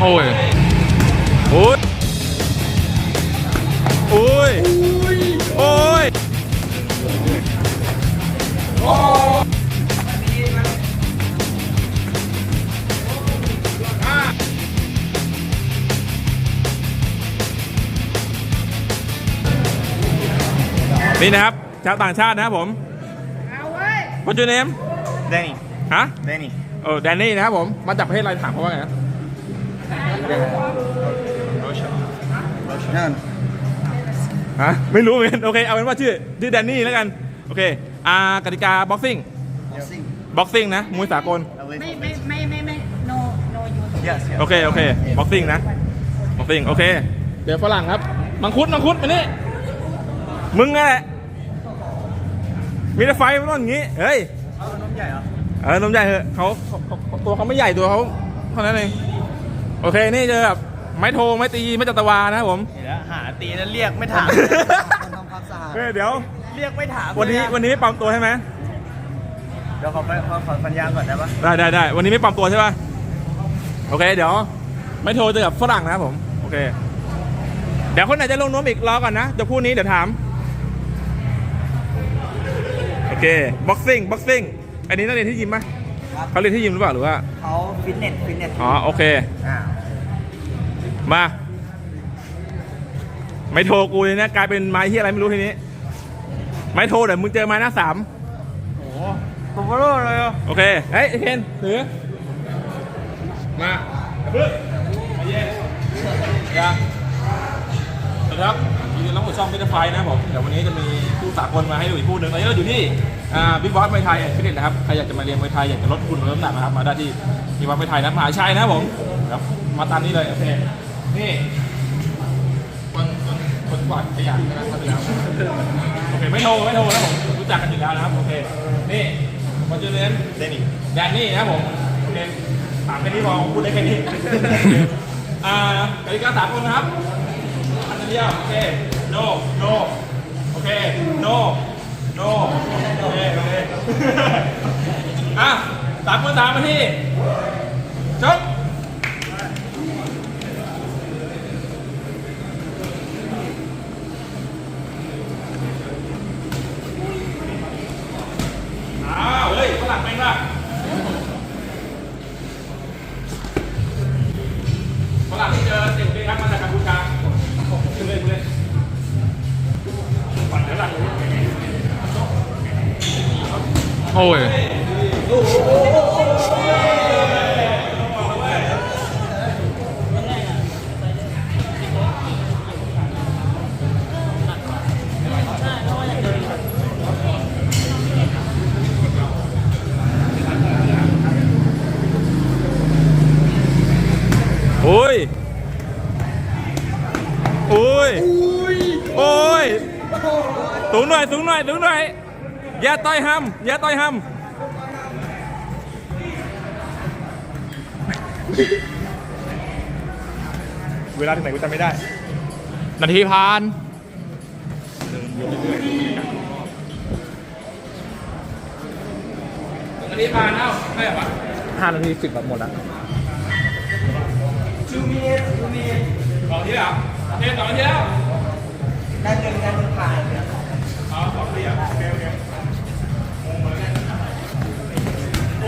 โอ้ยโอ้ยโอ้ยโอ้ยนี่นะครับชาวต่างชาตินะครับผม What's your name Danny ฮะ Danny เออแดนนี่นะครับผม มาจากประเทศอะไรถามเขาว่าไงนะ นั่นฮะไม่รู้เหมือนกันโอเคเอาเป็นว่าชื่อชื่อแดนนี่แล้วกัน โอเคอ่ากติกาบ็อกซิ่ง Boxing บ็อกซิ่งนะมวยสากล ไม่ ไม่ ไม่ ไม่ ไม่ no no you Yes yes โอเค โอเค บ็อกซิ่งนะ บ็อกซิ่ง โอเค เดี๋ยวฝรั่งครับ มังคุด มังคุด มานี่ มึงไงแหละ มีแต่ไฟมันต้องอย่างงี้ เฮ้ย เอาน้ำใหญ่เหรอ เออ นมใหญ่เหอะเขาเขาเขาตัวเขาไม่ใหญ่ตัวเขาเท่านั้นเอง โอเค นี่เจอแบบไม้โทไม้ตีไม้จัตวานะครับผม เห็นแล้วหาตีแล้วเรียกไม่ถาม ทำความสะอาดเฮ้ยเดี๋ยว เรียกไม่ถามวันนี้วันนี้ไม่ปลอมตัวใช่ไหมเดี๋ยวขอไปขอขอปัญญาก่อนได้ปะได้ได้ได้วันนี้ไม่ปลอมตัวใช่ป่ะโอเค เดี๋ยว ไม่โทรเจอกับฝรั่งนะครับผม โอเค เดี๋ยวคนไหนจะลงนวมอีกรอก่อนนะจะพูดนี้เดี๋ยวถาม โอเค บ็อกซิ่ง บ็อกซิ่ง อันนี้นักเรียนที่ยิมไหม เขาเรียนที่ยิมหรือเปล่าหรือว่าเขาฟิตเนสฟิตเนสอ๋อโอเค อ่ามา ไม่โทรกูเลยนะกลายเป็นไม้ที่อะไรไม่รู้ทีนี้ ไม่โทรเดี๋ยวมึงเจอไม้หน้าสามโอ้โหตัวเบลอเลยอะโอเคเฮ้ยไอ้เคนถือมาเพื่อนมาเย็นอย่าสวัสดีครับ ยินดีต้อนรับสู่ช่องมิตรไฟนะครับผมเดี๋ยววันนี้จะมีผู้สากลมาให้ดูอีกผู้หนึ่งตอนนี้เราอยู่ที่อ่าบิ๊กบอสมวยไทยฟิตเนสนะครับใครอยากจะมาเรียนมวยไทยอยากจะลดคุณลดน้ำหนักนะครับมาได้ที่บิ๊กบอสมวยไทยนะมหาชัยนะครับผมครับมาตามนี้เลยโอเคนี่คนคนคนกวาดขยะนะครับมาแล้วโอเคไม่โทรไม่โทรนะผมรู้จักกันอยู่แล้วนะครับโอเคนี่มาเจอเรียนเดนี่แดนนี่นะครับผมโอเคถามแค่นี้พอพูดได้แค่นี้อ่ากติกาสากลนะครับอันเดียวโอเค no no โอเค no no โอเคโอเคอะสามคนสามมาที่ โอ้ยโอ้ยโอ้ยโอ้ยสูงหน่ อยสูงหน่อยสูงหน่อยอย่าต่อยห้ำอย่าต่อยห้ำเวลาที่ไหนกูจำไม่ได้ นาทีผ่านนาทีผ่านเอ้าไม่เหรอวะห้านาทีสิบแบบหมดอะสองทีแล้วเทสองทีแล้วด้านหนึ่งด้านหนึ่งผ่าน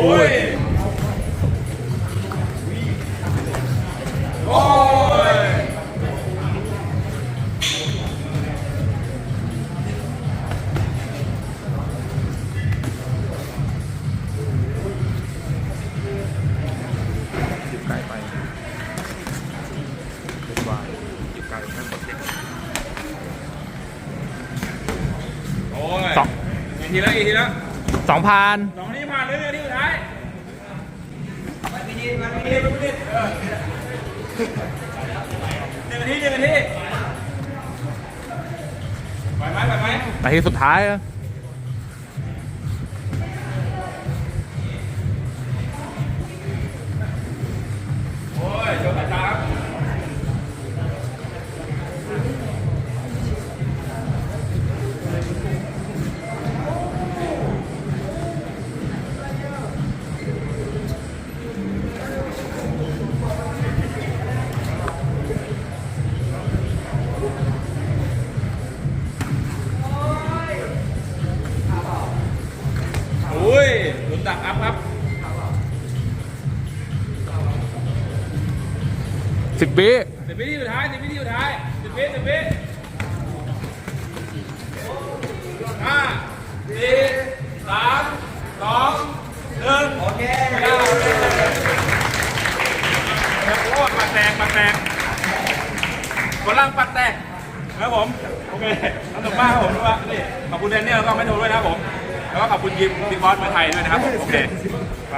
โอ้ยโอ้ยจิบไก่ไปเป็นวายจิบไก่นั่งกดเช็คโอ้ยสองอีกทีแล้วอีกทีแล้วสองพันสองทีผ่า เลยนาทีสุดท้ายมันไม่ดีมันไม่ดีมันไม่ดีเออหนึ่งนาทีหนึ่งนาทีไหวไหมไหวไหมนาทีสุดท้ายอะุ้ยหลุนดักอัพครับสิบปีสิบปีที่สุดท้ายสิบปีที่สุดท้ายสิบปีสิบปีห้าสี่สามสองหนึ่งโอเคโอ้ปัดแตกปัดแตกคนล่างปัดแตกครับผม โอเคสนุกมากครับผมด้วยนี่ขอบคุณแดนเนี่ยลก็ไม่โทนด้วยนะผม แล้วก็ขอบคุณยิมบิ๊กบอสเมืองไทยด้วยนะครับผมโอเคไป